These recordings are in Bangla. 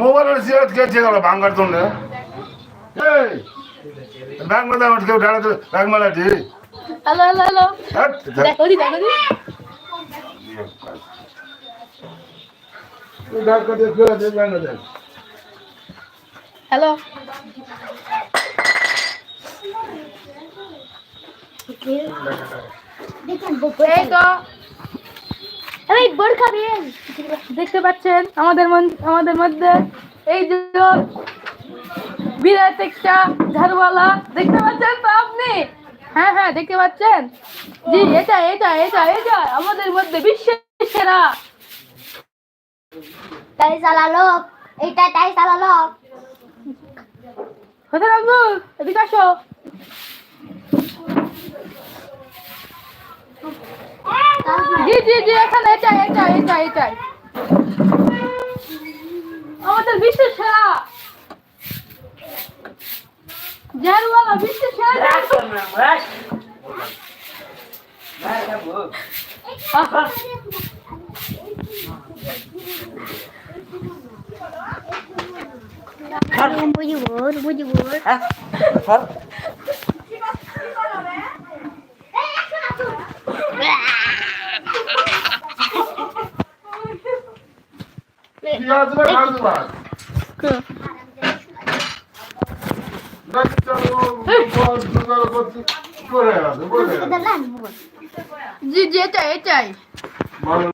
মোবাইলের সিগারেট খেয়েছে গেল ভাঙ্গার জন্য? এই ব্যাংক মাথা আমার কেউ ঢালা ব্যাংক মালাটি হ্যালো হ্যালো হ্যালো। দেখো। দি দেখো দি। হ্যালো। এই তো। এই বড় খাবেন দেখতে পাচ্ছেন? আমাদের আমাদের মধ্যে এই যে বিরাট একটা ঝাড়ুওয়ালা। দেখতে পাচ্ছেন তো আপনি? হ্যাঁ হ্যাঁ দেখতে পাচ্ছেন? জি এটা এটা এটা এটা আমাদের মধ্যে বিশ্বের সেরা। তাই চালালো এটা তাই চালালো কোথায় রাখব এদিকে আসো। জি জি জি এখানে এটাই এটাই এটাই এটাই। আমাদের বিশ্বের সেরা। ঝাড়ুওয়ালা বিশ্বের সেরা। বুঝিবর জি জি এটাই এটাই যাও না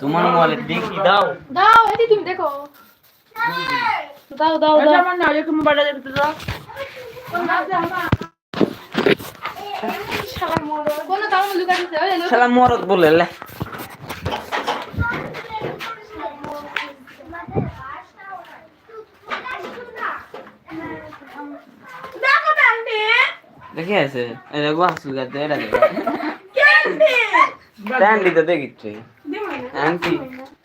তোমার মোবাইলে দেখি দাও। দাও এটি তুমি দেখো। দাও দাও দাও। আমার না এরকম মোবাইলটা দেখতে দাও। শালা মরদ। বলে দেখে আছে এই দেখো হাসুল গাতে এটা দেখো ক্যান্ডি ট্যান্ডি তো দেখিচ্ছে আন্টি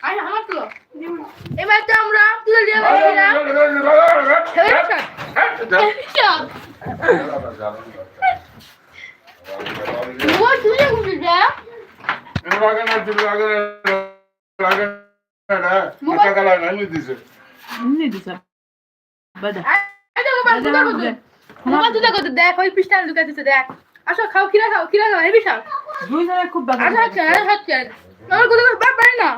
আই আমার তো এবার তো আমরা তুলে দিয়ে লাগবে ও তুলে দুটা করতে দেখ ওই পিসটা লুকা দিছে দেখ। আসো খাও কিরা খাও কিরা খাও হেবি খাও খুব বাবা আসো হচ্ছে আসো হচ্ছে আমার কথা বাদ পারি না?